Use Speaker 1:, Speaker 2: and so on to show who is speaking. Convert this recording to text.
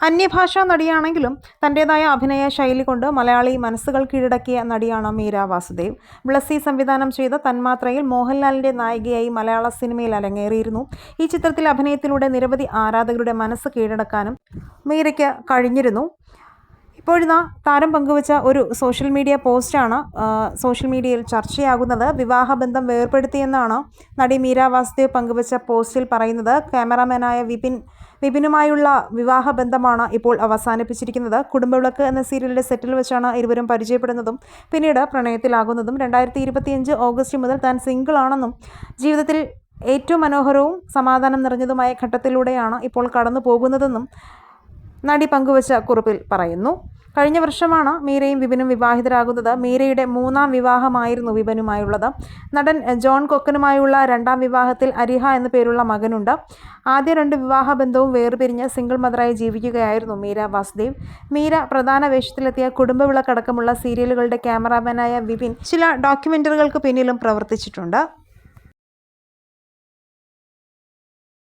Speaker 1: അന്യഭാഷാ നടിയാണെങ്കിലും തന്റെതായ അഭിനയ ശൈലി കൊണ്ട് മലയാളി മനസ്സുകൾ കീഴടക്കിയ നടിയാണ് മീര വാസുദേവ്. ബ്ലസ്സി സംവിധാനം ചെയ്ത തന്മാത്രയിൽ മോഹൻലാലിന്റെ നായികയായി മലയാള സിനിമയിൽ അരങ്ങേറിയിരുന്നു. ഈ ചിത്രത്തിൽ അഭിനയത്തിലൂടെ നിരവധി ആരാധകരുടെ മനസ്സ് കീഴടക്കാനും മീരയ്ക്ക് കഴിഞ്ഞിരുന്നു. ഇപ്പോഴിതാ താരം പങ്കുവച്ച ഒരു സോഷ്യൽ മീഡിയ പോസ്റ്റാണ് സോഷ്യൽ മീഡിയയിൽ ചർച്ചയാകുന്നത്. വിവാഹബന്ധം വേർപ്പെടുത്തിയെന്നാണ് നടി മീര വാസുദേവ് പങ്കുവച്ച പോസ്റ്റിൽ പറയുന്നത്. ക്യാമറാമാനായ വിപിൻ വിപിനുമായുള്ള വിവാഹ ബന്ധമാണ് ഇപ്പോൾ അവസാനിപ്പിച്ചിരിക്കുന്നത്. കുടുംബവിളക്ക് എന്ന സീരിയലിലെ സെറ്റിൽ വെച്ചാണ് ഇരുവരും പരിചയപ്പെടുന്നതും പിന്നീട് പ്രണയത്തിലാകുന്നതും. രണ്ടായിരത്തി ഇരുപത്തിയഞ്ച് ഓഗസ്റ്റ് മുതൽ താൻ സിംഗിൾ ആണെന്നും ജീവിതത്തിൽ ഏറ്റവും മനോഹരവും സമാധാനം നിറഞ്ഞതുമായ ഘട്ടത്തിലൂടെയാണ് ഇപ്പോൾ കടന്നു പോകുന്നതെന്നും നടി പങ്കുവച്ച കുറിപ്പിൽ പറയുന്നു. കഴിഞ്ഞ വർഷമാണ് മീരയും വിപിനും വിവാഹിതരാകുന്നത്. മീരയുടെ മൂന്നാം വിവാഹമായിരുന്നു വിപനുമായുള്ളത്. നടൻ ജോൺ കൊക്കനുമായുള്ള രണ്ടാം വിവാഹത്തിൽ അരിഹ എന്ന പേരുള്ള മകനുണ്ട്. ആദ്യ രണ്ട് വിവാഹ ബന്ധവും വേർപിരിഞ്ഞ് സിംഗിൾ മദറായി ജീവിക്കുകയായിരുന്നു മീര വാസുദേവ്. മീര പ്രധാന വേഷത്തിലെത്തിയ കുടുംബവിളക്കടക്കമുള്ള സീരിയലുകളുടെ ക്യാമറാമാനായ വിപിൻ ചില ഡോക്യുമെന്ററികൾക്ക് പിന്നിലും പ്രവർത്തിച്ചിട്ടുണ്ട്.